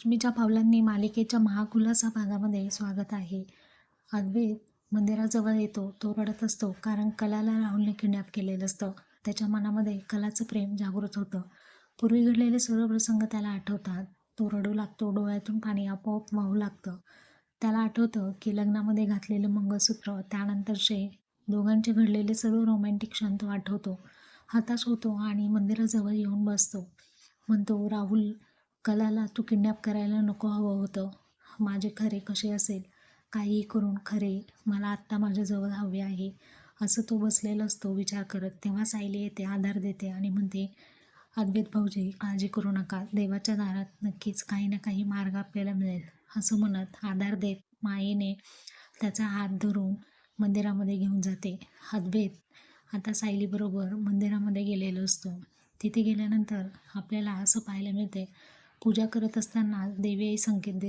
लक्ष्मीच्या पावलांनी मालिकेच्या महाकुलासा भागामध्ये स्वागत आहे. अद्वैत मंदिराजवळ येतो तो रडत असतो कारण कलाला राहुलने किडनॅप केलेलं असतं. त्याच्या मनामध्ये कलाचं प्रेम जागृत होतं. पूर्वी घडलेले सर्व प्रसंग त्याला आठवतात. तो रडू लागतो डोळ्यातून पाणी आपोआप वाहू लागतं. त्याला आठवतं की लग्नामध्ये घातलेलं मंगळसूत्र त्यानंतरचे दोघांचे घडलेले सर्व रोमॅन्टिक क्षण तो आठवतो. हताश होतो आणि मंदिराजवळ येऊन बसतो. म्हणतो राहुल कलाला तू किडनॅप करायला नको हवं होतं. माझे खरे कसे असेल? काहीही करून खरे मला आत्ता माझ्याजवळ हवे आहे. असं तो बसलेला असतो विचार करत. तेव्हा सायली येते आधार देते आणि म्हणते अद्वैत भाऊजी काळजी करू नका. देवाच्या दारात नक्कीच काही ना काही मार्ग आपल्याला मिळेल. असं म्हणत आधार देत मायेने त्याचा हात धरून मंदिरामध्ये घेऊन जाते. अद्वैत आता सायलीबरोबर मंदिरामध्ये गेलेलो असतो. तिथे गेल्यानंतर आपल्याला असं पाहायला मिळते पूजा करत असताना देवी आई संकेत देते